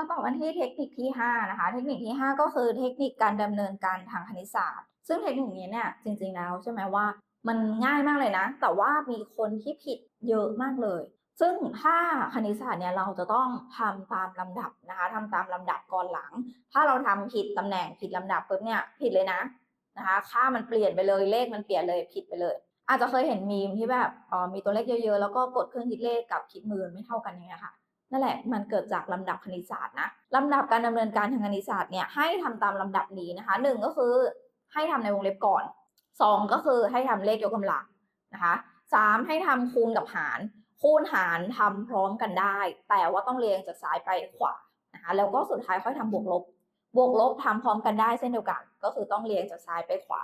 มาต่อกันที่เทคนิคที่ 5 นะคะ เทคนิคที่ 5 ก็คือเทคนิคการดำเนินการทางคณิตศาสตร์ ซึ่งเทคนิคนี้เนี่ยจริงๆแล้วใช่ไหมว่ามันง่ายมากเลยนะ แต่ว่ามีคนที่ผิดเยอะมากเลย ซึ่งถ้าคณิตศาสตร์เนี่ยเราจะต้องทำตามลำดับนะคะทำตามลำดับก่อนหลัง ถ้าเราทำผิดตำแหน่งผิดลำดับปุ๊บเนี่ยผิดเลยนะนะคะ ค่ามันเปลี่ยนไปเลยเลขมันเปลี่ยนเลยผิดไปเลย อาจจะเคยเห็นมีมที่แบบออมีตัวเลขเยอะๆแล้วก็กดเครื่องคิดเลขกับคิดมือไม่เท่ากันอย่างเงี้ยค่ะ นั่นแหละมันเกิดจากลำดับคณิตศาสตร์นะลำดับการดำเนินการทางคณิตศาสตร์เนี่ยให้ทำตามลำดับนี้นะคะหนึ่งก็คือให้ทำในวงเล็บก่อนสองก็คือให้ทำเลขยกกำลังนะคะสามให้ทำคูณกับหาร คูณหารทำพร้อมกันได้ แต่ว่าต้องเรียงจากซ้ายไปขวานะคะแล้วก็สุดท้ายค่อยทำบวกลบ บวกลบทำพร้อมกันได้เช่นเดียวกัน ก็คือต้องเรียงจากซ้ายไปขวา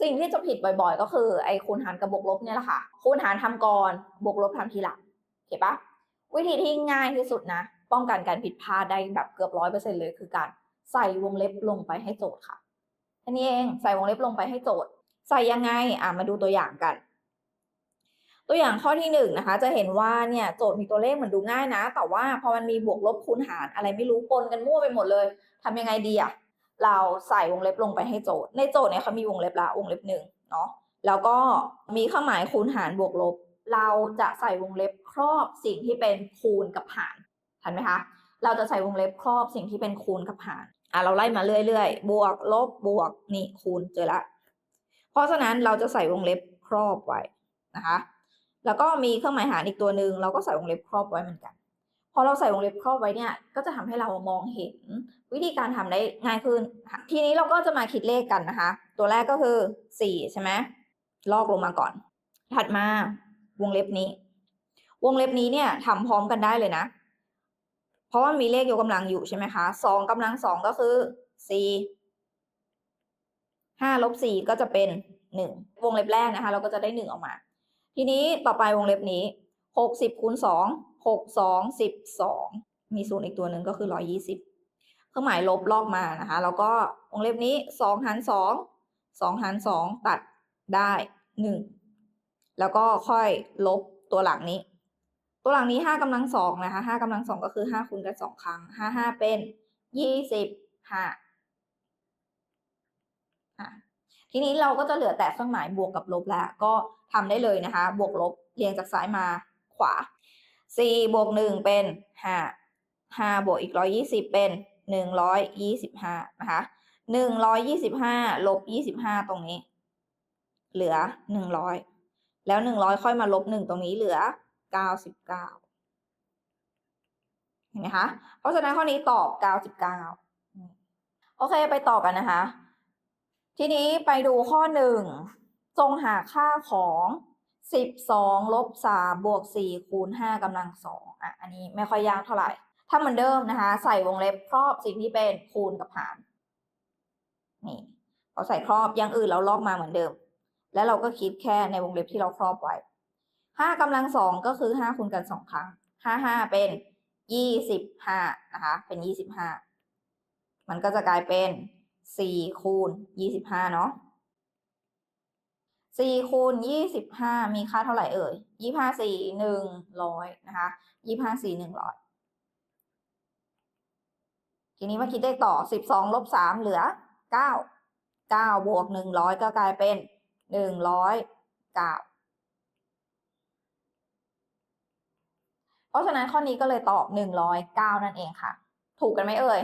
สิ่งที่จะผิดบ่อยๆ ก็คือไอ้คูณหารกับบวกลบเนี่ยแหละค่ะคูณหารทำก่อนบวกลบทำทีหลังเห็นปะ วิธีที่ง่ายที่สุดนะ ป้องกันการผิดพลาดได้แบบเกือบร้อยเปอร์เซ็นเลยคือการใส่วงเล็บลงไปให้โจทย์ค่ะอันนี้เองใส่วงเล็บลงไปให้โจทย์ ใส่ยังไงอะมาดูตัวอย่างกัน ตัวอย่างข้อที่หนึ่งนะคะ จะเห็นว่าเนี่ยโจทย์มีตัวเลขเหมือนดูง่ายนะ แต่ว่าพอมันมีบวกลบคูณหารอะไรไม่รู้ปนกันมั่วไปหมดเลยทำยังไงดีอะเราใส่วงเล็บลงไปให้โจทย์ ในโจทย์เนี่ยเขามีวงเล็บละวงเล็บหนึ่งเนาะแล้วก็มีเครื่องหมายคูณหารบวกลบ เราจะใส่วงเล็บครอบสิ่งที่เป็นคูณกับหารทันไหมคะ เราจะใส่วงเล็บครอบสิ่งที่เป็นคูณกับหารอะเราไล่มาเรื่อยๆ บวกลบบวกนี่คูณเจอละ เพราะฉะนั้นเราจะใส่วงเล็บครอบไว้นะคะ แล้วก็มีเครื่องหมายหารอีกตัวหนึ่งเราก็ใส่วงเล็บครอบไว้เหมือนกัน พอเราใส่วงเล็บครอบไว้เนี่ย ก็จะทำให้เรามองเห็นวิธีการทำได้ง่ายขึ้น ทีนี้เราก็จะมาคิดเลขกันนะคะ ตัวแรกก็คือสี่ใช่ไหมลอกลงมาก่อน ถัดมา วงเล็บนี้ วงเล็บนี้เนี่ยทำพร้อมกันได้เลยนะ เพราะว่ามีเลขยกกำลังอยู่ใช่ไหมคะสองกำลังสองก็คือสี่ห้าลบสี่ก็จะเป็นหนึ่งวงเล็บแรกนะคะ เราก็จะได้หนึ่งออกมา ทีนี้ต่อไปวงเล็บนี้หกสิบคูณสองหกสองสิบสองมีศูนย์อีกตัวหนึ่งก็คือร้อยี่สิบเครื่องหมายลบลอกมานะคะ แล้วก็วงเล็บนี้สองหารสองสองหารสองตัดได้หนึ่ง แล้วก็ค่อยลบตัวหลังนี้ ตัวหลังนี้ห้ากำลังสองนะคะห้ากำลังสองก็คือห้าคูณกันสองครั้งห้าห้าเป็นยี่สิบห้าทีนี้เราก็จะเหลือแต่เครื่องหมายบวกกับลบแล้ว ก็ทำได้เลยนะคะ บวกลบเรียงจากซ้ายมาขวาสี่บวกหนึ่งเป็นห้าห้าบวกอีกร้อยยี่สิบเป็นหนึ่งร้อยยี่สิบห้านะคะหนึ่งร้อยยี่สิบห้าลบยี่สิบห้าตรงนี้ เหลือหนึ่งร้อย แล้วหนึ่งร้อยค่อยมาลบหนึ่งตรงนี้เหลือเก้าสิบเก้าเห็นไหมคะ เพราะฉะนั้นข้อนี้ตอบเก้าสิบเก้าโอเคไปต่อกันนะคะ ทีนี้ไปดูข้อหนึ่งจงหาค่าของสิบสองลบสามบวกสี่คูณห้ากำลังสองอะอันนี้ไม่ค่อยยากเท่าไหร่ ถ้าเหมือนเดิมนะคะ ใส่วงเล็บครอบสิ่งที่เป็นคูณกับหารนี่พอใส่ครอบอย่างอื่นเราลอกมาเหมือนเดิม แล้วเราก็คิดแค่ในวงเล็บที่เราครอบไว้ห้ากำลังสองก็คือห้าคูณกันสองครั้งห้าห้าเป็นยี่สิบห้านะคะ เป็นยี่สิบห้ามันก็จะกลายเป็นสี่คูณยี่สิบห้าเนาะสี่คูณยี่สิบห้ามีค่าเท่าไหร่เอ่ยยี่ห้าสี่หนึ่งร้อยนะคะยี่ห้าสี่หนึ่งร้อยทีนี้มาคิดได้ต่อสิบสองลบสามเหลือเก้าเก้าบวกหนึ่งร้อยก็กลายเป็น หนึ่งร้อยเก้าเพราะฉะนั้นข้อนี้ก็เลยตอบหนึ่งร้อยเก้านั่นเองค่ะ ถูกกันไหมเอ่ย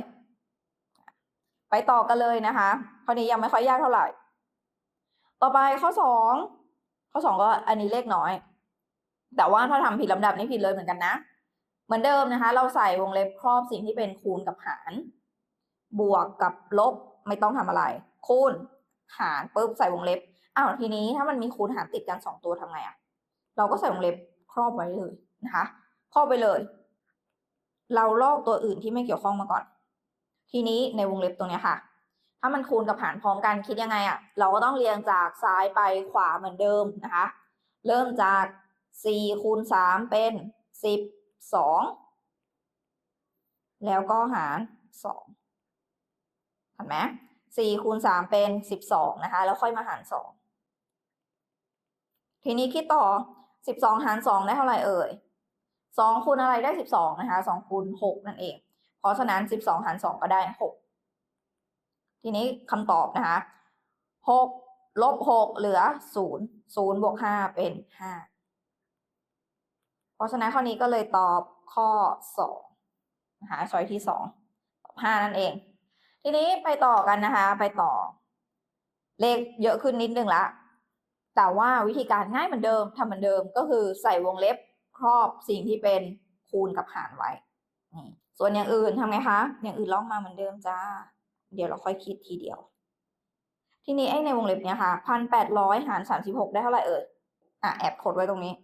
ไปต่อกันเลยนะคะ ข้อนี้ยังไม่ค่อยยากเท่าไหร่ ต่อไปข้อสองข้อสองก็อันนี้เลขน้อย แต่ว่าถ้าทำผิดลำดับนี่ผิดเลยเหมือนกันนะ เหมือนเดิมนะคะ เราใส่วงเล็บครอบสิ่งที่เป็นคูณกับหาร บวกกับลบไม่ต้องทำอะไร คูณหารปุ๊บใส่วงเล็บ อ้าวทีนี้ถ้ามันมีคูณหารติดกันสองตัวทำไงอะเราก็ใส่วงเล็บครอบไว้เลยนะคะครอบไปเลย เราลอกตัวอื่นที่ไม่เกี่ยวข้องมาก่อน ทีนี้ในวงเล็บตรงเนี้ยค่ะ ถ้ามันคูณกับหารพร้อมกันคิดยังไงอะ่ะเราก็ต้องเรียงจากซ้ายไปขวาเหมือนเดิมนะคะ เริ่มจากสี่คูณสามเป็นสิบสองแล้วก็หารสองเห็นไหมสี่คูณสามเป็นสิบสองนะคะ แล้วค่อยมาหารสอง ทีนี้คิดต่อสิบสองหารสองได้เท่าไหร่เอ่ยสองคูณอะไรได้สิบสองนะคะสองคูณหกนั่นเอง เพราะฉะนั้นสิบสองหารสองก็ได้หกทีนี้คำตอบนะคะหกลบหกเหลือศูนย์ศูนย์บวกห้าเป็นห้าเพราะฉะนั้นข้อนี้ก็เลยตอบข้อสองนะคะช้อยที่สองตอบห้านั่นเอง ทีนี้ไปต่อกันนะคะ ไปต่อ เลขเยอะขึ้นนิดนึงละ แต่ว่าวิธีการง่ายเหมือนเดิมทำเหมือนเดิมก็คือใส่วงเล็บครอบสิ่งที่เป็นคูณกับหารไว้นี่ส่วนอย่างอื่นทำไงคะ อย่างอื่นลอกมาเหมือนเดิมจ้า เดี๋ยวเราค่อยคิดทีเดียว ทีนี้ไอ้ในวงเล็บเนี้ยค่ะพันแปดร้อยหารสามสิบหกได้เท่าไหร่เอ่ยอะแอบกดไว้ตรงนี้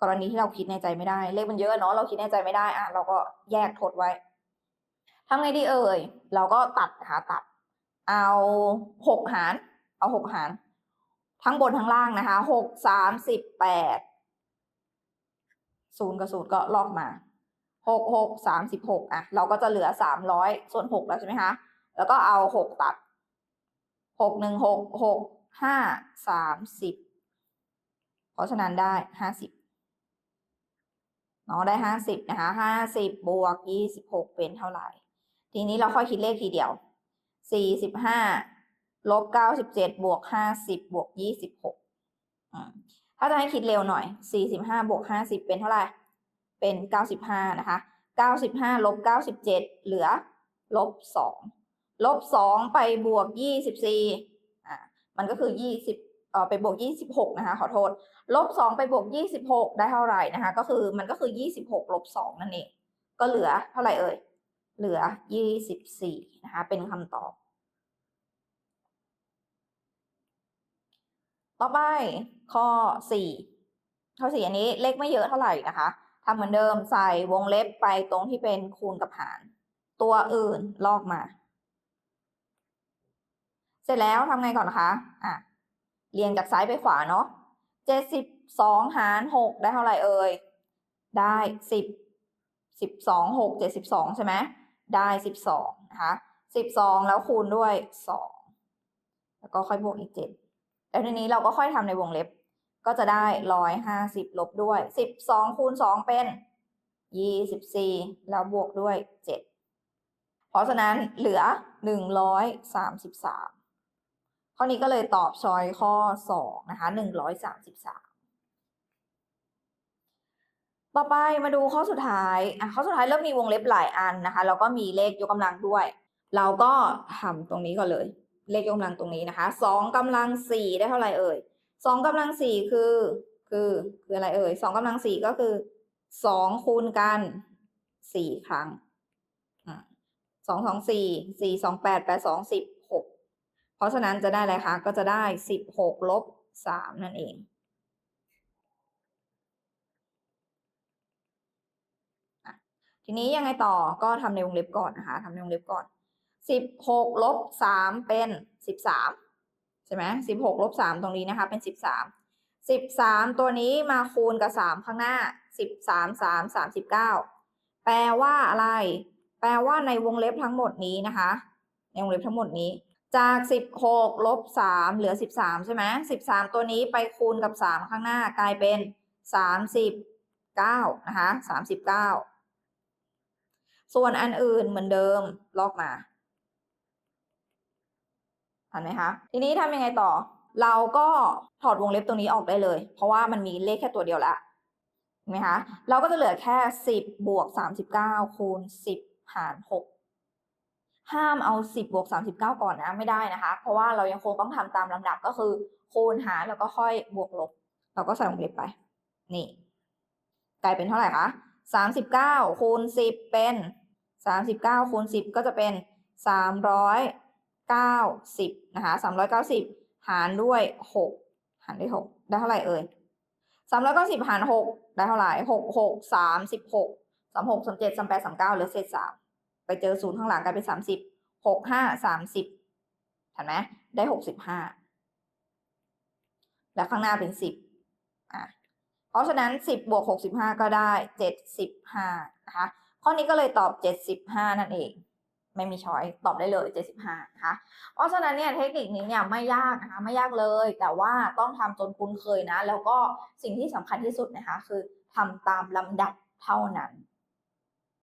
กรณีที่เราคิดในใจไม่ได้ เลขมันเยอะเนาะเราคิดในใจไม่ได้อะเราก็แยกทดไว้ทำไงดีเอ่ย เราก็ตัดหาตัด เอาหกหาร เอาหกหาร ทั้งบนทั้งล่างนะคะหกสามสิบแปดศูนย์กับศูนย์ก็ลอกมาหกหกสามสิบหกอะ เราก็จะเหลือสามร้อยส่วนหกแล้วใช่ไหมคะ แล้วก็เอาหกตัดหกหนึ่งหกหกห้าสามสิบเพราะฉะนั้นได้ห้าสิบเนาะได้ห้าสิบนะคะห้าสิบบวกยี่สิบหกเป็นเท่าไหร่ ทีนี้เราค่อยคิดเลขทีเดียวสี่สิบห้า ลบเก้าสิบเจ็ดบวกห้าสิบบวกยี่สิบหกถ้าจะให้คิดเร็วหน่อยสี่สิบห้าบวกห้าสิบเป็นเท่าไหร่ เป็นเก้าสิบห้านะคะเก้าสิบห้าลบเก้าสิบเจ็ดเหลือลบสองลบสองไปบวกยี่สิบสี่อ่ามันก็คือยี่สิบเอ่อไปบวกยี่สิบหกนะคะขอโทษลบสองไปบวกยี่สิบหกได้เท่าไหร่นะคะ ก็คือมันก็คือยี่สิบหกลบสองนั่นเอง ก็เหลือเท่าไหร่เอ่ย เหลือยี่สิบสี่นะคะ เป็นคำตอบ ต่อไปข้อสี่ข้อสี่อันนี้เลขไม่เยอะเท่าไหร่นะคะทำเหมือนเดิมใส่วงเล็บไปตรงที่เป็นคูณกับหาร ตัวอื่นลอกมา เสร็จแล้วทำไงก่อนนะคะอะเรียงจากซ้ายไปขวาเนาะเจ็ดสิบสองหารหกได้เท่าไหร่เอ่ย ได้สิบสิบสองหกเจ็ดสิบสองใช่ไหมได้สิบสองนะคะสิบสองแล้วคูณด้วยสองแล้วก็ค่อยบวกอีกเจ็ด แล้วทีนี้เราก็ค่อยทำในวงเล็บ ก็จะได้ร้อยห้าสิบลบด้วยสิบสองคูณสองเป็นยี่สิบสี่แล้วบวกด้วยเจ็ดเพราะฉะนั้นเหลือหนึ่งร้อยสามสิบสามข้อนี้ก็เลยตอบชอยข้อสองนะคะหนึ่งร้อยสามสิบสามต่อไปมาดูข้อสุดท้ายอะข้อสุดท้ายเริ่มมีวงเล็บหลายอันนะคะ แล้วก็มีเลขยกกำลังด้วย เราก็ทำตรงนี้ก่อนเลย เลขยกกำลังตรงนี้นะคะสองกำลังสี่ได้เท่าไหร่เอ่ยสองกำลังสี่คือ คือคืออะไรเอ่ยสองกำลังสี่ก็คือสองคูณกันสี่ครั้งสองสองสี่สี่สองแปดแปดสองสิบหกเพราะฉะนั้นจะได้อะไรคะ ก็จะได้สิบหกลบสามนั่นเองทีนี้ยังไงต่อก็ทำในวงเล็บก่อนนะคะทำในวงเล็บก่อน สิบหกลบสามเป็นสิบสามใช่ไหมสิบหกลบสามตรงนี้นะคะเป็นสิบสามสิบสามตัวนี้มาคูณกับสามข้างหน้าสิบสามสามสามสิบเก้าแปลว่าอะไร แปลว่าในวงเล็บทั้งหมดนี้นะคะ ในวงเล็บทั้งหมดนี้ จากสิบหกลบสามเหลือสิบสามใช่ไหมสิบสามตัวนี้ไปคูณกับสามข้างหน้ากลายเป็นสามสิบเก้านะคะสามสิบเก้าส่วนอันอื่นเหมือนเดิมลอกมา ทันไหมคะทีนี้ทำยังไงต่อ เราก็ถอดวงเล็บตรงนี้ออกได้เลย เพราะว่ามันมีเลขแค่ตัวเดียวละเห็นไหมคะเราก็จะเหลือแค่สิบบวกสามสิบเก้าคูณสิบหารหกห้ามเอาสิบบวกสามสิบเก้าก่อนนะไม่ได้นะคะ เพราะว่าเรายังคงต้องทำตามลำดับก็คือ คูณหารแล้วก็ค่อยบวกลบ เราก็ใส่วงเล็บไป นี่กลายเป็นเท่าไหร่คะสามสิบเก้าคูณสิบเป็นสามสิบเก้าคูณสิบก็จะเป็นสามร้อย เก้าสิบนะคะสามร้อยเก้าสิบหารด้วยหกหารด้วยหกได้เท่าไหร่เอ่ยสามร้อยเก้าสิบหารหกได้เท่าไหร่หกหกสามสิบหกสามหกสามเจ็ดสามแปดสามเก้าเหลือเศษสามไปเจอศูนย์ข้างหลังกลายเป็นสามสิบหกห้าสามสิบเห็นไหมได้หกสิบห้าแล้วข้างหน้าเป็นสิบอะเพราะฉะนั้นสิบบวกหกสิบห้าก็ได้เจ็ดสิบห้านะคะข้อนี้ก็เลยตอบเจ็ดสิบห้านั่นเอง ไม่มีช้อยตอบได้เลยเจ็ดสิบห้านะคะเพราะฉะนั้นเนี่ยเทคนิคนี้เนี่ยไม่ยากนะคะไม่ยากเลย แต่ว่าต้องทำจนคุ้นเคยนะ แล้วก็สิ่งที่สำคัญที่สุดนะคะ คือทำตามลำดับเท่านั้น